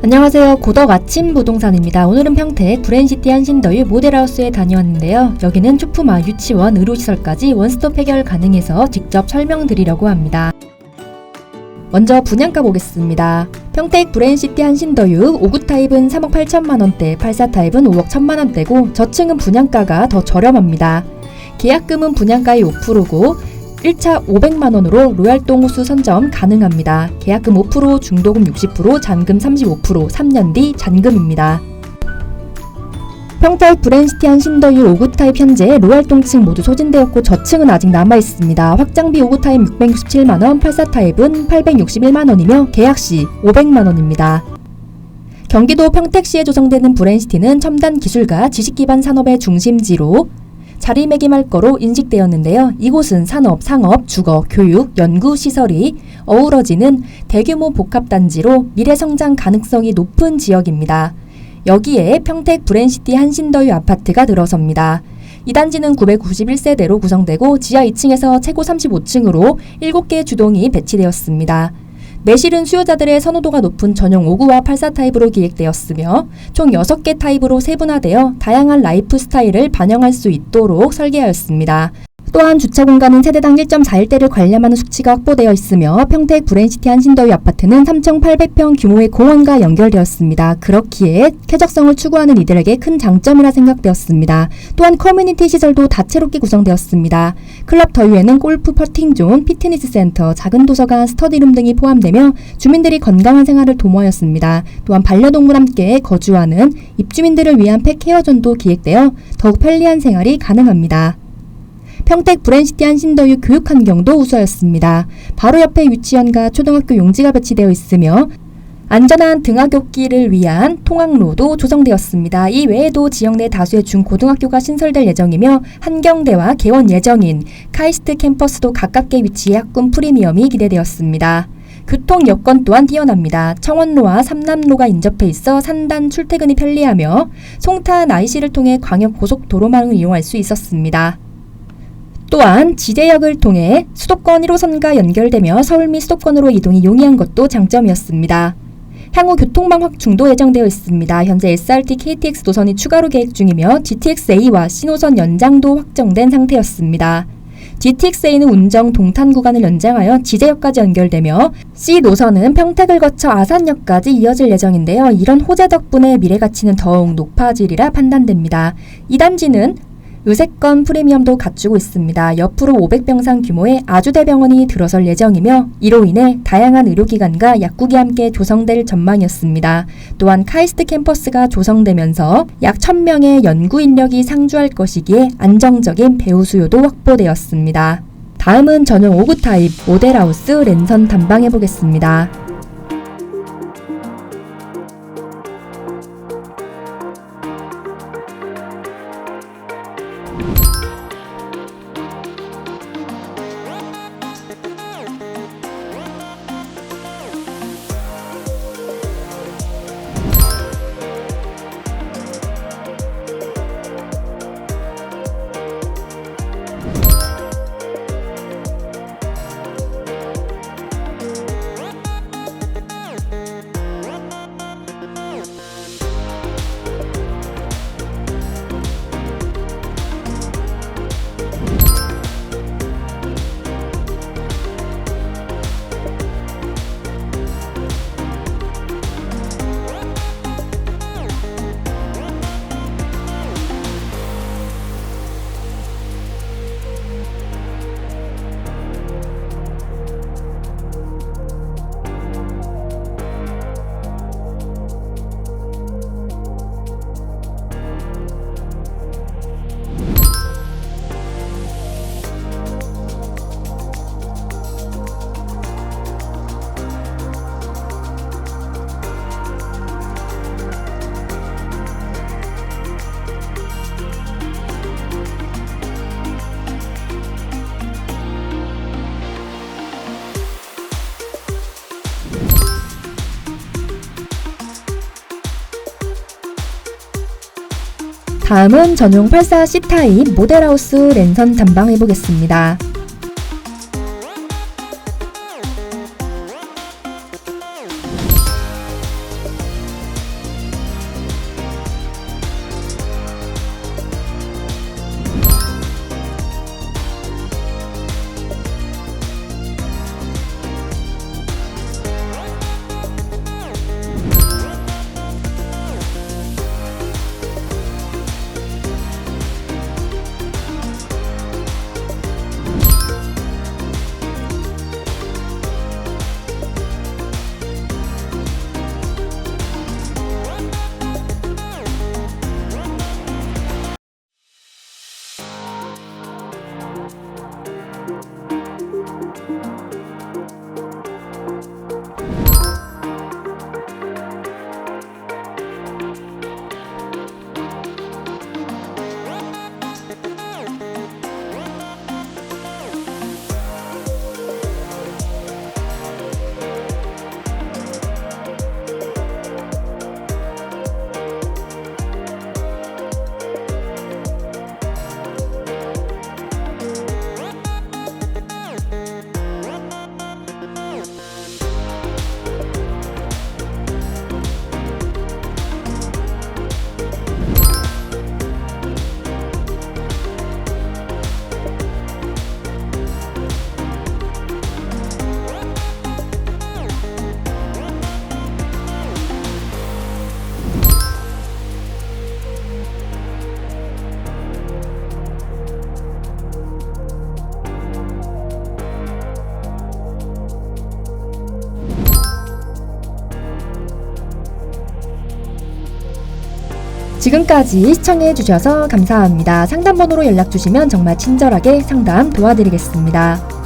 안녕하세요. 고덕 아침 부동산입니다. 오늘은 평택 브랜시티 한신더유 모델하우스에 다녀왔는데요. 여기는 쇼프마, 유치원, 의료시설까지 원스톱 해결 가능해서 직접 설명드리려고 합니다. 먼저 분양가 보겠습니다. 평택 브랜시티 한신더유 5구 타입은 3억 8천만 원대, 84 타입은 5억 1천만 원대고 저층은 분양가가 더 저렴합니다. 계약금은 분양가의 5%고 1차 500만 원으로 로얄동 호수 선점 가능합니다. 계약금 5%, 중도금 60%, 잔금 35%, 3년 뒤 잔금입니다. 평택 브랜시티 한신더유 5구 타입 현재 로얄동 층 모두 소진되었고 저층은 아직 남아 있습니다. 확장비 5구 타입 667만 원, 84 타입은 861만 원이며 계약 시 500만 원입니다. 경기도 평택시에 조성되는 브랜시티는 첨단 기술과 지식 기반 산업의 중심지로 자리매김할 거로 인식되었는데요. 이곳은 산업, 상업, 주거, 교육, 연구 시설이 어우러지는 대규모 복합단지로 미래 성장 가능성이 높은 지역입니다. 여기에 평택 브랜시티 한신더유 아파트가 들어섭니다. 이 단지는 991세대로 구성되고 지하 2층에서 최고 35층으로 7개 주동이 배치되었습니다. 매실은 수요자들의 선호도가 높은 전용 5구와 84 타입으로 기획되었으며 총 6개 타입으로 세분화되어 다양한 라이프 스타일을 반영할 수 있도록 설계하였습니다. 또한 주차 공간은 세대당 1.4일대를 관람하는 숙치가 확보되어 있으며 평택 브랜시티 한신더유 아파트는 3,800평 규모의 공원과 연결되었습니다. 그렇기에 쾌적성을 추구하는 이들에게 큰 장점이라 생각되었습니다. 또한 커뮤니티 시설도 다채롭게 구성되었습니다. 클럽 더유에는 골프 퍼팅 존, 피트니스 센터, 작은 도서관, 스터디룸 등이 포함되며 주민들이 건강한 생활을 도모하였습니다. 또한 반려동물 함께 거주하는 입주민들을 위한 펫 케어존도 기획되어 더욱 편리한 생활이 가능합니다. 평택 브랜시티 한신더유 교육 환경도 우수하였습니다. 바로 옆에 유치원과 초등학교 용지가 배치되어 있으며 안전한 등하굣길을 위한 통학로도 조성되었습니다. 이 외에도 지역 내 다수의 중고등학교가 신설될 예정이며 한경대와 개원 예정인 카이스트 캠퍼스도 가깝게 위치해 학군 프리미엄이 기대되었습니다. 교통 여건 또한 뛰어납니다. 청원로와 삼남로가 인접해 있어 산단 출퇴근이 편리하며 송탄 IC를 통해 광역 고속도로망을 이용할 수 있었습니다. 또한 지대역을 통해 수도권 1호선과 연결되며 서울 및 수도권으로 이동이 용이한 것도 장점이었습니다. 향후 교통망 확충도 예정되어 있습니다. 현재 SRT, KTX 노선이 추가로 계획 중이며 GTX-A와 신호선 연장도 확정된 상태였습니다. GTX-A는 운정 동탄 구간을 연장하여 지제역까지 연결되며 C 노선은 평택을 거쳐 아산역까지 이어질 예정인데요. 이런 호재 덕분에 미래 가치는 더욱 높아지리라 판단됩니다. 이 단지는 의세권 프리미엄도 갖추고 있습니다. 옆으로 500병상 규모의 아주대병원이 들어설 예정이며 이로 인해 다양한 의료기관과 약국이 함께 조성될 전망이었습니다. 또한 카이스트 캠퍼스가 조성되면서 약 1000명의 연구 인력이 상주할 것이기에 안정적인 배우 수요도 확보되었습니다. 다음은 전용 5구 타입 모델하우스 랜선 탐방해 보겠습니다. 다음은 전용 84 C타입 모델하우스 랜선 탐방해 보겠습니다. 지금까지 시청해주셔서 감사합니다. 상담번호로 연락주시면 정말 친절하게 상담 도와드리겠습니다.